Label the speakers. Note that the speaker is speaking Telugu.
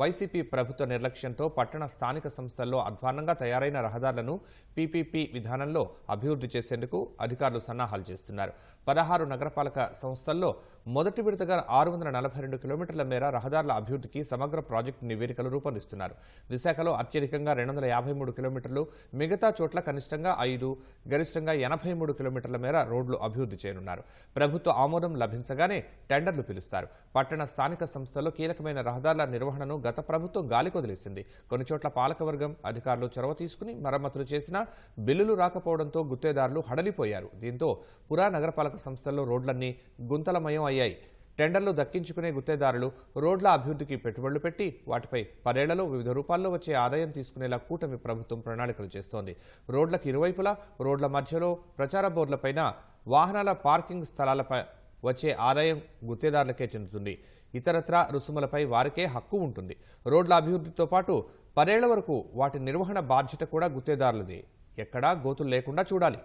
Speaker 1: వైసీపీ ప్రభుత్వ నిర్లక్ష్యంతో పట్టణ స్థానిక సంస్థల్లో అధ్వాన్నంగా తయారైన రహదారులను పీపీపీ విధానంలో అభివృద్ధి చేసేందుకు అధికారులు సన్నాహాలు చేస్తున్నారు. పదహారు నగరపాలక సంస్థల్లో మొదటి విడతగా ఆరు వందల నలభై రెండు కిలోమీటర్ల మేర రహదారుల అభివృద్ధికి సమగ్ర ప్రాజెక్టు నివేదికలు రూపొందిస్తున్నారు. విశాఖలో అత్యధికంగా రెండు వందల యాభై మూడు కిలోమీటర్లు మిగతా చోట్ల కనిష్టంగా ఐదు గరిష్టంగా ఎనభై మూడు కిలోమీటర్ల మేర రోడ్లు అభివృద్ధి చేయనున్నారు. ప్రభుత్వ ఆమోదం లభించగానే టెండర్లు పిలుస్తారు. పట్టణ స్థానిక సంస్థల్లో కీలకమైన రహదారుల నిర్వహణను గత ప్రభుత్వం గాలికొదిలేసింది కొన్ని చోట్ల పాలకవర్గం అధికారులు చొరవ తీసుకుని మరమ్మతులు చేసినా బిల్లులు రాకపోవడంతో గుత్తేదారులు హడలిపోయారు. దీంతో పురా నగరపాలక సంస్థల్లో రోడ్లన్నీ గుంతలమయం అయ్యాయి. టెండర్లు దక్కించుకునే గుత్తేదారులు రోడ్ల అభివృద్ధికి పెట్టుబడులు పెట్టి వాటిపై పదేళ్ళలో వివిధ రూపాల్లో వచ్చే ఆదాయం తీసుకునేలా కూటమి ప్రభుత్వం ప్రణాళికలు చేస్తోంది. రోడ్లకు ఇరువైపులా రోడ్ల మధ్యలో ప్రచార బోర్డులపైన వాహనాల పార్కింగ్ స్థలాలపై వచ్చే ఆదాయం గుత్తేదారులకే చెందుతుంది. ఇతరత్రా రుసుములపై వారికే హక్కు ఉంటుంది. రోడ్ల అభివృద్ధితో పాటు పదేళ్ళ వరకు వాటి నిర్వహణ బాధ్యత కూడా గుత్తేదారులదే. ఎక్కడా గోతులు లేకుండా చూడాలి.